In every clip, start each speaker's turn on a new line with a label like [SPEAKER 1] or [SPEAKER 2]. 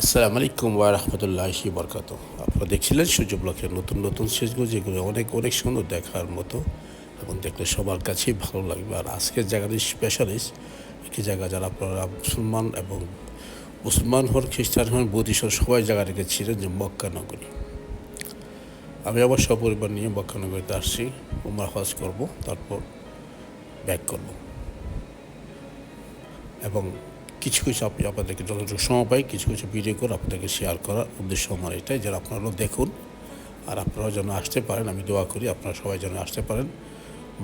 [SPEAKER 1] আসসালামু আলাইকুম ওয়া রাহমাতুল্লাহি বরকাত আপনারা দেখছিলেন সূর্য ব্লকের নতুন নতুন শেষগুলো যেগুলো অনেক অনেক সুন্দর দেখার মতো এবং দেখলে সবার কাছেই ভালো লাগবে। আর আজকের জায়গাটি স্পেশালিস্ট একটি জায়গা যারা আপনারা মুসলমান এবং মুসলমান হন, খ্রিস্টান হন, বৌদ্ধ সবাই জায়গাটাকে ছিলেন যে মক্কা নগরী। আমি আবার সপরিবার নিয়ে মক্কা নগরীতে আসছি, উমার হজ করব, তারপর ব্যাক করব। এবং কিছু কিছু আপনি আপনাদেরকে যতটুকু সময় পাই, কিছু কিছু ভিডিও করে আপনাদেরকে শেয়ার করার উদ্দেশ্য আমার এটাই, যেন আপনারাও দেখুন আর আপনারাও যেন আসতে পারেন। আমি দোয়া করি আপনারা সবাই যেন আসতে পারেন,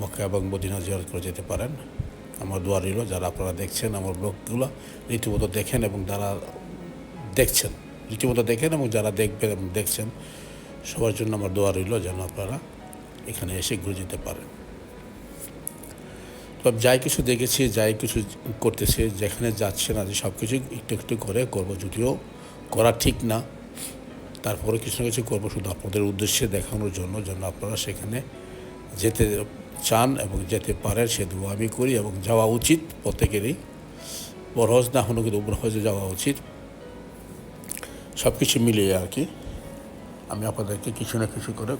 [SPEAKER 1] মক্কা এবং মদিনা জিয়ারত করে যেতে পারেন। আমার দোয়া রইল, যারা আপনারা দেখছেন আমার ব্লগগুলো, রীতিমতো দেখেন এবং যারা দেখছেন, রীতিমতো দেখেন এবং যারা দেখবেন এবং দেখছেন, সবার জন্য আমার দোয়া রইল যেন আপনারা এখানে এসে ঘুরে যেতে পারেন। তবে যাই কিছু দেখেছি, যাই কিছু করতেছে, যেখানে যাচ্ছে না, যে সব কিছু একটু একটু করে করব। যদিও করা ঠিক না তারপরে কিছু না কিছু করব শুধু আপনাদের উদ্দেশ্যে দেখানোর জন্য, যেন আপনারা সেখানে যেতে চান এবং যেতে পারেন। সে দোয়া আমি করি এবং যাওয়া উচিত প্রত্যেকেরই। বরহজ না হলেও কিন্তু অপরহজে যাওয়া উচিত। সব কিছু মিলিয়ে আর কি। আমি আপনাদেরকে কিছু না কিছু করে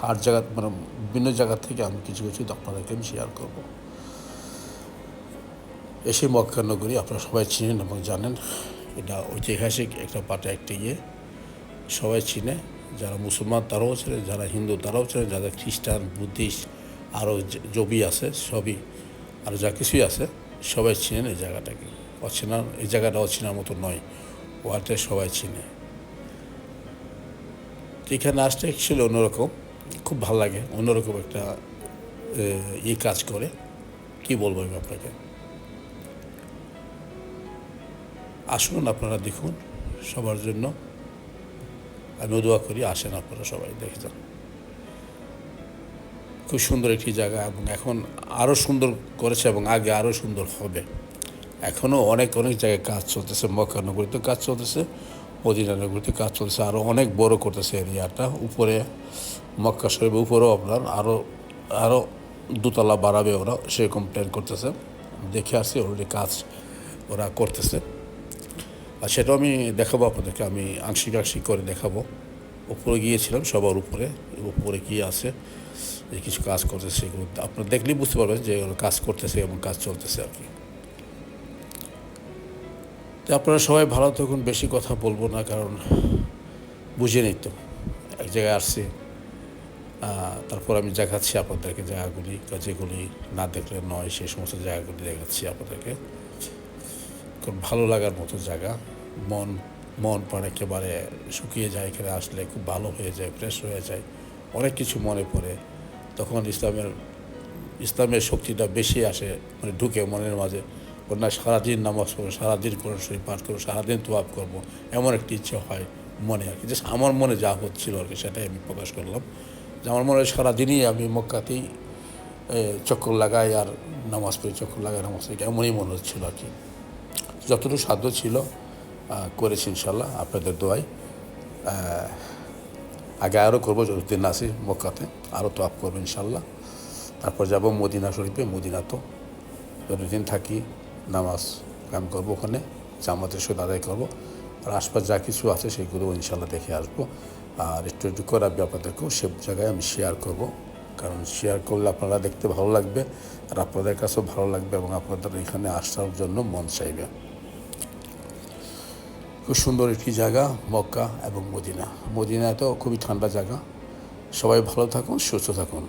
[SPEAKER 1] হার জায়গা মানে বিভিন্ন জায়গা থেকে আমি কিছু কিছু আপনাদেরকে আমি শেয়ার করব। এসে মক্কা নগরী আপনারা সবাই চিনেন এবং জানেন। এটা ঐতিহাসিক একটা পাটা একটা ইয়ে। সবাই চিনে, যারা মুসলমান তারাও ছিলেন যারা হিন্দু তারাও ছিলেন যারা খ্রিস্টান, বুদ্ধিস্ট, আরও জবি আছে, সবই আরও যা কিছুই আছে, সবাই চিনেন এই জায়গাটাকে। অচেনা, এই জায়গাটা অচেনার মতো নয়, ওয়ার্ল্ডে সবাই চিনে। এখানে আসতে অ্যাকচুয়ালি অন্যরকম, খুব ভালো লাগে, অন্যরকম একটা ই কাজ করে। কি বলব আমি আপনাকে? আসুন, আপনারা দেখুন সবার জন্য। আমি দোয়া করি, আসেন আপনারা সবাই, দেখে যান। খুব সুন্দর একটি জায়গা এবং এখন আরও সুন্দর করেছে এবং আগে আরও সুন্দর হবে। এখনও অনেক অনেক জায়গায় কাজ চলতেছে মক্কানগরীতে কাজ চলতেছে মদিনানগরীতে কাজ চলতেছে আরও অনেক বড় করতেছে এরিয়াটা। উপরে মক্কা শরীফের উপরেও আপনার আরও আরও দুতলা বাড়াবে ওরা, সেরকম প্ল্যান করতেছে। দেখে আসছি অলরেডি কাজ ওরা করতেছে। আর সেটাও আমি দেখাবো আপনাদেরকে, আমি আংশিক আংশিক করে দেখাবো। উপরে গিয়েছিলাম সবার উপরে উপরে কী আছে যে কিছু কাজ করতেছে সেগুলো আপনারা দেখলেই বুঝতে পারবেন যে কাজ করতেছে এবং কাজ চলতেছে আর কি। তো আপনারা সবাই ভালো থাকুন, বেশি কথা বলব না, কারণ বুঝে নিত এক জায়গায় আসছি তারপর আমি দেখাচ্ছি আপনাদেরকে জায়গাগুলি, যেগুলি না দেখলে নয় সেই সমস্ত জায়গাগুলি দেখাচ্ছি আপনাদেরকে। ভালো লাগার মতো জায়গা। মন মন প্রাণ একেবারে শুকিয়ে যায়, এখানে আসলে খুব ভালো হয়ে যায় ফ্রেশ হয়ে যায়। অনেক কিছু মনে পড়ে। তখন ইসলামের ইসলামের শক্তিটা বেশি আসে মানে ঢুকে মনের মাঝে। না, সারাদিন নামাজ পড়ব, সারাদিন কোরআন শরীফ পাঠ করব, সারাদিন তোয়াব করব, এমন একটি ইচ্ছে হয় মনে আর কি। যে আমার মনে যা হচ্ছিল আর কি, সেটাই আমি প্রকাশ করলাম। যে আমার মনে হয় সারাদিনই আমি মক্কাতেই চক্কর লাগাই আর নামাজ পড়ি, চক্কর লাগাই, নামাজ পড়ি, এমনই মনে হচ্ছিল আর কি। যতটুকু সাধ্য ছিল করেছি ইনশাল্লাহ আপনাদের দোয়াই আগে আরও করব, যতদিন আসি মক্কাতে আরও তো আপ করব ইনশাল্লাহ তারপর যাব মদিনা শরীফে মদিনা তো যতদিন থাকি, নামাজ কাম করব ওখানে, জামাতের সহিত আদায় করব। আর আশপাশ যা কিছু আছে সেগুলো ইনশাল্লাহ দেখে আসব। আর একটু একটু করে আমি আপনাদেরকেও সব জায়গায় আমি শেয়ার করব। কারণ শেয়ার করলে আপনারা দেখতে ভালো লাগবে, আর আপনাদের কাছেও ভালো লাগবে এবং আপনাদের এখানে আসার জন্য মন চাইবে। খুব সুন্দর একটি জায়গা, মক্কা এবং মদিনা। মদিনা তো খুবই ঠান্ডা জায়গা। সবাই ভালো থাকুন, সুস্থ থাকুন।